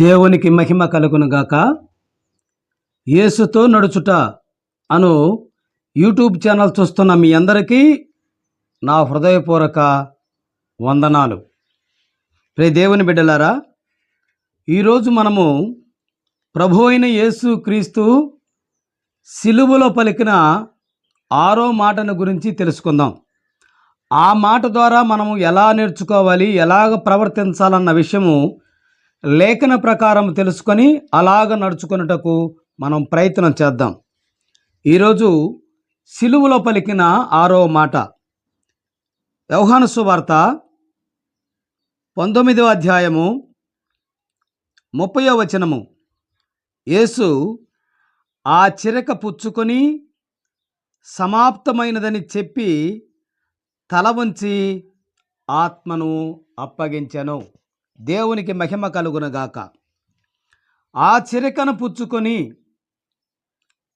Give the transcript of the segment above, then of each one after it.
దేవునికి మహిమ కలుగునుగాక యేసుతో నడుచుట అను యూట్యూబ్ ఛానల్ చూస్తున్న మీ అందరికీ నా హృదయపూర్వక వందనాలు. రే దేవుని బిడ్డలారా ఈరోజు మనము ప్రభు అయిన యేసు క్రీస్తు సిలువలో పలికిన ఆరో మాటను గురించి తెలుసుకుందాం. ఆ మాట ద్వారా మనము ఎలా నేర్చుకోవాలి ఎలాగ ప్రవర్తించాలన్న విషయము లేఖన ప్రకారం తెలుసుకొని అలాగ నడుచుకొనుటకు మనం ప్రయత్నం చేద్దాం. ఈరోజు సిలువలో పలికిన ఆరో మాట. వ్యవహాను సువార్త పంతొమ్మిదవ అధ్యాయము ముప్పయో వచనము. యేసు ఆ చిరక పుచ్చుకొని సమాప్తమైనదని చెప్పి తల వంచి ఆత్మను అప్పగించను. దేవునికి మహిమ కలుగునగాక ఆ చిరకను పుచ్చుకొని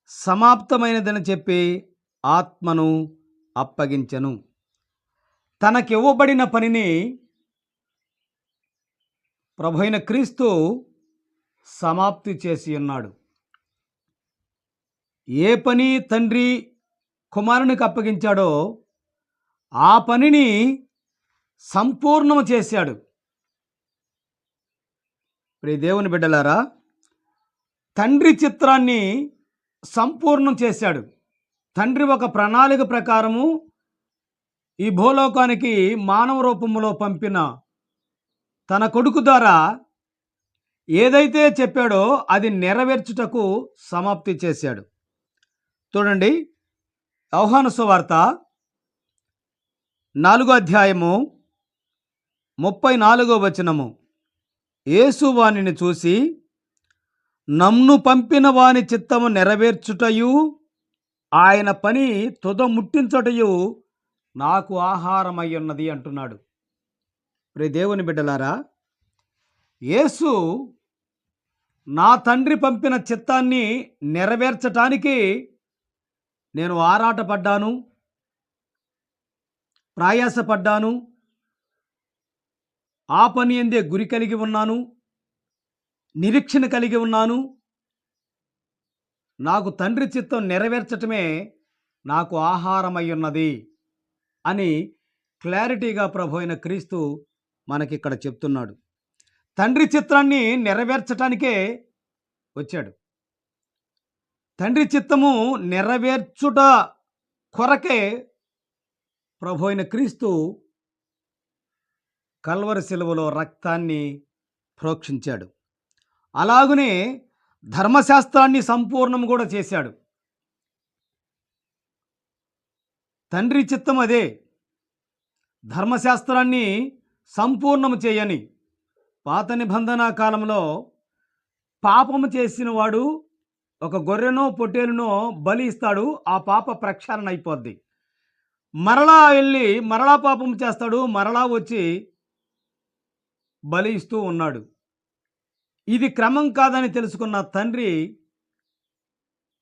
సమాప్తమైనదని చెప్పి ఆత్మను అప్పగించెను. తనకివ్వబడిన పనిని ప్రభైన క్రీస్తు సమాప్తి చేసి ఉన్నాడు. ఏ పని తండ్రి కుమారునికి అప్పగించాడో ఆ పనిని సంపూర్ణం చేశాడు. ప్రియ దేవుని బిడ్డలారా తండ్రి చిత్రాన్ని సంపూర్ణం చేశాడు. తండ్రి ఒక ప్రణాళిక ప్రకారము ఈ భూలోకానికి మానవ రూపంలో పంపిన తన కొడుకు ద్వారా ఏదైతే చెప్పాడో అది నెరవేర్చుటకు సమాప్తి చేశాడు. చూడండి యోహాను సువార్త నాలుగో అధ్యాయము ముప్పై నాలుగో వచనము. యేసు వానిని చూసి నమ్ను పంపిన వాని చిత్తము నెరవేర్చుటయు ఆయన పని తుద ముట్టించుటయు నాకు ఆహారమై ఉన్నది అంటున్నాడు. ప్రే దేవుని బిడ్డలారా యేసు నా తండ్రి పంపిన చిత్తాన్ని నెరవేర్చటానికి నేను ఆరాటపడ్డాను ప్రయాసపడ్డాను ఆ పని ఎందే గురి కలిగి ఉన్నాను నిరీక్షణ కలిగి ఉన్నాను. నాకు తండ్రి చిత్తం నెరవేర్చటమే నాకు ఆహారమై ఉన్నది అని క్లారిటీగా ప్రభు అయిన క్రీస్తు మనకిక్కడ చెప్తున్నాడు. తండ్రి చిత్రాన్ని నెరవేర్చటానికే వచ్చాడు. తండ్రి చిత్తము నెరవేర్చుట కొరకే ప్రభు అయిన క్రీస్తు కల్వరి శిలువలో రక్తాన్ని ప్రోక్షించాడు. అలాగనే ధర్మశాస్త్రాన్ని సంపూర్ణం కూడా చేశాడు. తండ్రి చిత్తం అదే. ధర్మశాస్త్రాన్ని సంపూర్ణము చేయని పాత నిబంధన కాలంలో పాపము చేసిన వాడు ఒక గొర్రెనో పొట్టేలునో బలి ఇస్తాడు. ఆ పాప ప్రక్షాళన అయిపోద్ది. మరలా వెళ్ళి మరలా పాపం చేస్తాడు. మరలా వచ్చి బలి ఇస్తూ ఉన్నాడు. ఇది క్రమం కాదని తెలుసుకున్న తండ్రి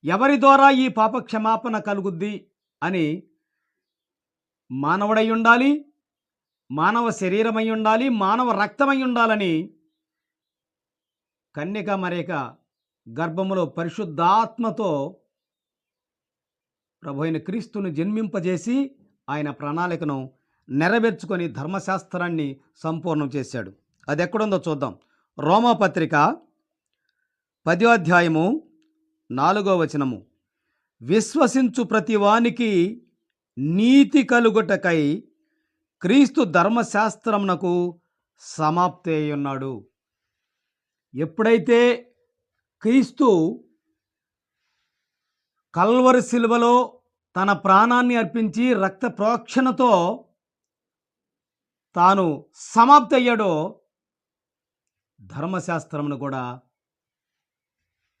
ఎవరి ద్వారా ఈ పాప క్షమాపణ కలుగుద్ది అని మానవుడై ఉండాలి మానవ శరీరమై ఉండాలి మానవ రక్తమై ఉండాలని కన్యక మరేక గర్భములో పరిశుద్ధాత్మతో ప్రభు అయిన క్రీస్తును జన్మింపజేసి ఆయన ప్రణాళికను నెరవేర్చుకొని ధర్మశాస్త్రాన్ని సంపూర్ణం చేశాడు. అది ఎక్కడుందో చూద్దాం. రోమాపత్రిక పదో అధ్యాయము నాలుగో వచనము. విశ్వసించు ప్రతివానికి నీతి కలుగుటకై క్రీస్తు ధర్మశాస్త్రమునకు సమాప్తి అయ్యున్నాడు ఉన్నాడు ఎప్పుడైతే క్రీస్తు కల్వరి శిలువలో తన ప్రాణాన్ని అర్పించి రక్త ప్రోక్షణతో తాను సమాప్తి అయ్యాడో ధర్మశాస్త్రమును కూడా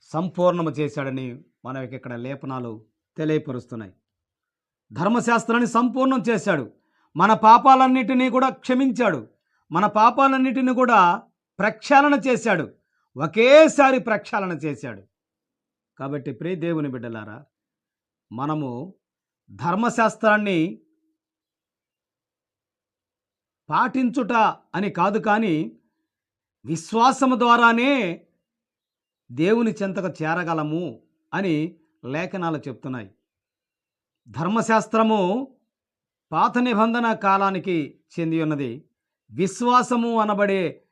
సంపూర్ణము చేశాడని మనకి ఇక్కడ లేపనాలు తెలియపరుస్తున్నాయి. ధర్మశాస్త్రాన్ని సంపూర్ణం చేశాడు. మన పాపాలన్నిటినీ కూడా క్షమించాడు. మన పాపాలన్నిటిని కూడా ప్రక్షాళన చేశాడు. ఒకేసారి ప్రక్షాళన చేశాడు. కాబట్టి ప్రియ దేవుని బిడ్డలారా మనము ధర్మశాస్త్రాన్ని పాటించుట అని కాదు కానీ విశ్వాసము ద్వారానే దేవుని చెంతకు చేరగలము అని లేఖనాలు చెప్తున్నాయి. ధర్మశాస్త్రము పాత నిబంధన కాలానికి చెంది ఉన్నది. విశ్వాసము అనబడే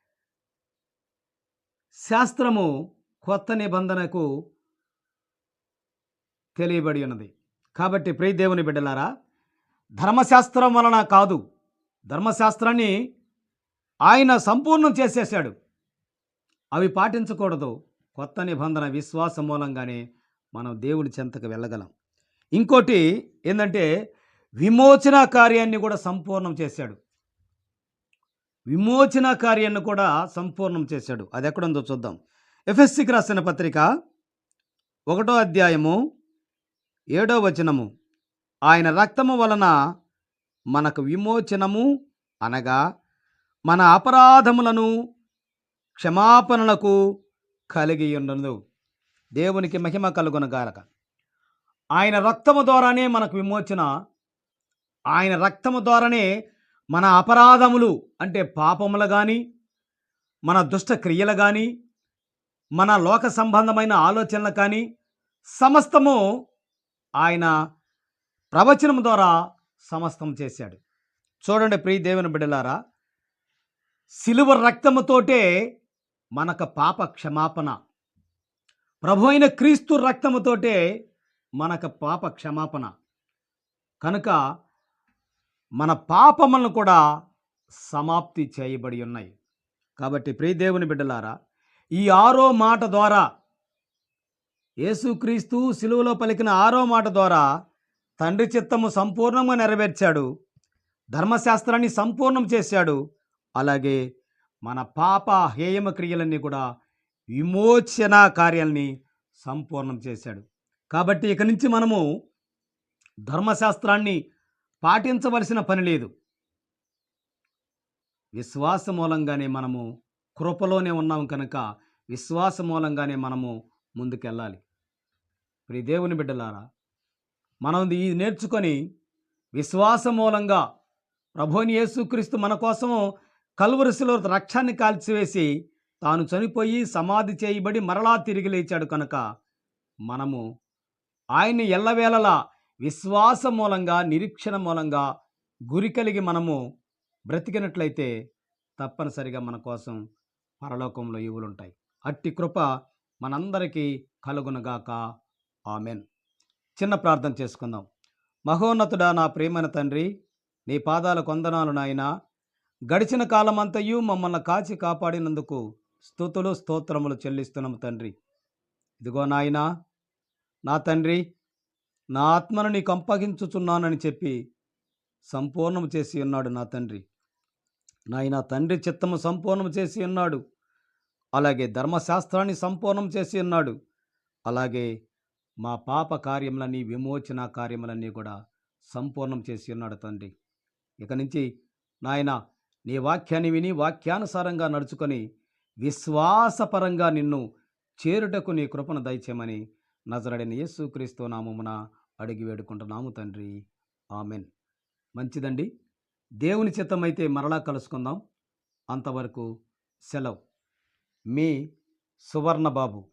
శాస్త్రము కొత్త నిబంధనకు తెలియబడి ఉన్నది. కాబట్టి ప్రియ దేవుని బిడ్డలారా ధర్మశాస్త్రం వలన కాదు ధర్మశాస్త్రాన్ని ఆయన సంపూర్ణం చేసేసాడు అవి పాటించకూడదు. కొత్త నిబంధన విశ్వాసం మూలంగానే మనం దేవుడి చెంతకు వెళ్ళగలం. ఇంకోటి ఏంటంటే విమోచన కార్యాన్ని కూడా సంపూర్ణం చేశాడు. విమోచన కార్యాన్ని కూడా సంపూర్ణం చేశాడు. అది ఎక్కడుందో చూద్దాం. ఎఫ్ఎస్సికి రాసిన పత్రిక ఒకటో అధ్యాయము ఏడో వచనము. ఆయన రక్తము వలన మనకు విమోచనము అనగా మన అపరాధములను క్షమాపణలకు కలిగి ఉండదు దేవునికి మహిమ కలుగునగారక ఆయన రక్తము ద్వారానే మనకు విమోచన. ఆయన రక్తము ద్వారానే మన అపరాధములు అంటే పాపములు కానీ మన దుష్ట క్రియలు కానీ మన లోక సంబంధమైన ఆలోచనలు కానీ సమస్తము ఆయన ప్రవచనం ద్వారా సమస్తం చేశాడు. చూడండి ప్రియ దేవుని బిడ్డలారా సిలువ రక్తముతోటే మనకు పాప క్షమాపణ. ప్రభు అయిన క్రీస్తు రక్తముతోటే మనకు పాప క్షమాపణ. కనుక మన పాపములను కూడా సమాప్తి చేయబడి ఉన్నాయి. కాబట్టి ప్రియదేవుని బిడ్డలారా ఈ ఆరో మాట ద్వారా యేసుక్రీస్తు సిలువలో పలికిన ఆరో మాట ద్వారా తండ్రి చిత్తము సంపూర్ణంగా నెరవేర్చాడు ధర్మశాస్త్రాన్ని సంపూర్ణం చేశాడు అలాగే మన పాప హేయమ క్రియలన్నీ కూడా విమోచన కార్యాలని సంపూర్ణం చేశాడు. కాబట్టి ఇక నుంచి మనము ధర్మశాస్త్రాన్ని పాటించవలసిన పని లేదు. విశ్వాస మూలంగానే మనము కృపలోనే ఉన్నాం కనుక విశ్వాస మూలంగానే మనము ముందుకెళ్ళాలి. ప్రి దేవుని బిడ్డలారా మనం ఇది నేర్చుకొని విశ్వాస మూలంగా ప్రభుని యేసుక్రీస్తు మన కోసము కలువరిశిలో రక్షాన్ని కాల్చివేసి తాను చనిపోయి సమాధి చేయబడి మరలా తిరిగి లేచాడు కనుక మనము ఆయన్ని ఎల్లవేళలా విశ్వాస మూలంగా నిరీక్షణ మూలంగా గురి కలిగి మనము బ్రతికినట్లయితే తప్పనిసరిగా మన కోసం పరలోకంలో ఇవులుంటాయి అట్టి కృప మనందరికీ కలుగునగాక. ఆమెన్. చిన్న ప్రార్థన చేసుకుందాం. మహోన్నతుడా నా ప్రేమైన తండ్రి నీ పాదాల కొందనాలు నాయనా. గడిచిన కాలమంతయు మమ్మల్ని కాచి కాపాడినందుకు స్తుతులు స్తోత్రములు చెల్లిస్తున్నాము తండ్రి. ఇదిగో నాయనా నా తండ్రి నా ఆత్మను నీకు అప్పగించుచున్నానని చెప్పి సంపూర్ణం చేసి ఉన్నాడు నా తండ్రి. నాయన తండ్రి చిత్తము సంపూర్ణం చేసి ఉన్నాడు. అలాగే ధర్మశాస్త్రాన్ని సంపూర్ణం చేసి ఉన్నాడు. అలాగే మా పాప కార్యములని విమోచన కార్యములన్నీ కూడా సంపూర్ణం చేసి ఉన్నాడు తండ్రి. ఇక నుంచి నాయన నీ వాక్యాన్ని విని వాక్యానుసారంగా నడుచుకొని విశ్వాసపరంగా నిన్ను చేరుటకు నీ కృపను దయచేయమని నజరడిన యేసుక్రీస్తు నామమున అడిగి వేడుకుంటున్నాము తండ్రి. ఆమెన్. మంచిదండి. దేవుని చిత్తమైతే మరలా కలుసుకుందాం. అంతవరకు సెలవు. మీ సువర్ణబాబు.